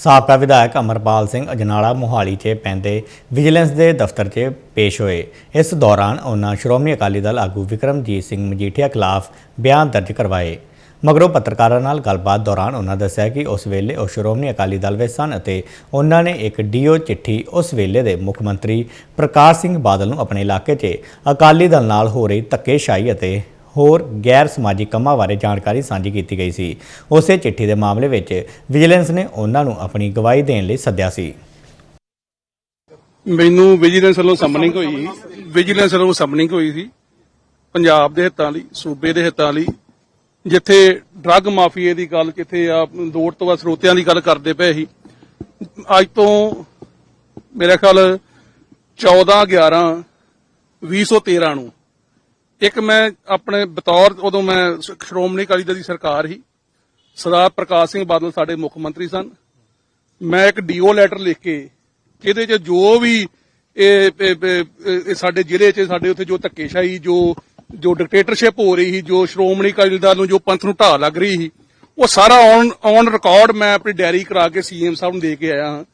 ਸਾਬਕਾ ਵਿਧਾਇਕ ਅਮਰਪਾਲ ਸਿੰਘ ਅਜਨਾਲਾ ਮੋਹਾਲੀ 'ਚ ਪੈਂਦੇ ਵਿਜੀਲੈਂਸ ਦੇ ਦਫ਼ਤਰ 'ਚ ਪੇਸ਼ ਹੋਏ। ਇਸ ਦੌਰਾਨ ਉਹਨਾਂ ਸ਼੍ਰੋਮਣੀ ਅਕਾਲੀ ਦਲ ਆਗੂ ਵਿਕਰਮਜੀਤ ਸਿੰਘ ਮਜੀਠੀਆ ਖਿਲਾਫ ਬਿਆਨ ਦਰਜ ਕਰਵਾਏ। ਮਗਰੋਂ ਪੱਤਰਕਾਰਾਂ ਨਾਲ ਗੱਲਬਾਤ ਦੌਰਾਨ ਉਹਨਾਂ ਦੱਸਿਆ ਕਿ ਉਸ ਵੇਲੇ ਉਹ ਸ਼੍ਰੋਮਣੀ ਅਕਾਲੀ ਦਲ ਵਿੱਚ ਸਨ ਅਤੇ ਉਹਨਾਂ ਨੇ ਇੱਕ ਡੀਓ ਚਿੱਠੀ ਉਸ ਵੇਲੇ ਦੇ ਮੁੱਖ ਮੰਤਰੀ ਪ੍ਰਕਾਸ਼ ਸਿੰਘ ਬਾਦਲ ਨੂੰ ਆਪਣੇ ਇਲਾਕੇ 'ਚ ਅਕਾਲੀ ਦਲ ਨਾਲ ਹੋ ਰਹੀ ਧੱਕੇਸ਼ਾਹੀ ਅਤੇ ਹੋਰ ਗੈਰ ਸਮਾਜਿਕ ਕੰਮਾਂ ਬਾਰੇ ਜਾਣਕਾਰੀ ਸਾਂਝੀ ਕੀਤੀ ਗਈ ਸੀ। ਉਸੇ ਚਿੱਠੀ ਦੇ ਮਾਮਲੇ ਵਿੱਚ ਵਿਜੀਲੈਂਸ ਨੇ ਉਹਨਾਂ ਨੂੰ ਆਪਣੀ ਗਵਾਹੀ ਦੇਣ ਲਈ ਸੱਦਿਆ ਸੀ। ਮੈਨੂੰ ਵਿਜੀਲੈਂਸ ਵੱਲੋਂ ਸਮਨਿੰਗ ਹੋਈ ਵਿਜੀਲੈਂਸ ਵੱਲੋਂ ਸਮਨਿੰਗ ਹੋਈ ਸੀ। ਪੰਜਾਬ ਦੇ ਹਿੱਤਾਂ ਲਈ, ਸੂਬੇ ਦੇ ਹਿੱਤਾਂ ਲਈ। ਜਿੱਥੇ ਡਰੱਗ ਮਾਫੀਏ ਦੀ ਗੱਲ ਕਿੱਥੇ ਆ ਦੌੜ ਤੋਂ ਬਾਅਦ ਸਰੋਤਿਆਂ ਦੀ ਗੱਲ ਕਰਦੇ ਪਏ ਸੀ। ਅੱਜ ਤੋਂ ਮੇਰਾ ਖਿਆਲ 14 11 2013 ਨੂੰ ਇੱਕ ਮੈਂ ਆਪਣੇ ਬਤੌਰ ਉਦੋਂ ਮੈਂ ਸ਼੍ਰੋਮਣੀ ਅਕਾਲੀ ਦਲ ਦੀ ਸਰਕਾਰ ਸੀ, ਸਰਦਾਰ ਪ੍ਰਕਾਸ਼ ਸਿੰਘ ਬਾਦਲ ਸਾਡੇ ਮੁੱਖ ਮੰਤਰੀ ਸਨ। ਮੈਂ ਇੱਕ ਡੀਓ ਲੈਟਰ ਲਿਖ ਕੇ ਜਿਹਦੇ 'ਚ ਜੋ ਵੀ ਇਹ ਇਹ ਸਾਡੇ ਜ਼ਿਲ੍ਹੇ 'ਚ, ਸਾਡੇ ਉੱਥੇ ਜੋ ਧੱਕੇਸ਼ਾਹੀ, ਜੋ ਜੋ ਡਿਕਟੇਟਰਸ਼ਿਪ ਹੋ ਰਹੀ ਸੀ, ਜੋ ਸ਼੍ਰੋਮਣੀ ਅਕਾਲੀ ਦਲ ਨੂੰ ਜੋ ਪੰਥ ਨੂੰ ਢਾਹ ਲੱਗ ਰਹੀ ਸੀ, ਉਹ ਸਾਰਾ ਔਨ ਔਨ ਰਿਕਾਰਡ ਮੈਂ ਆਪਣੀ ਡਾਇਰੀ ਕਰਾ ਕੇ ਸੀਐਮ ਸਾਹਿਬ ਨੂੰ ਦੇ ਕੇ ਆਇਆ ਹਾਂ।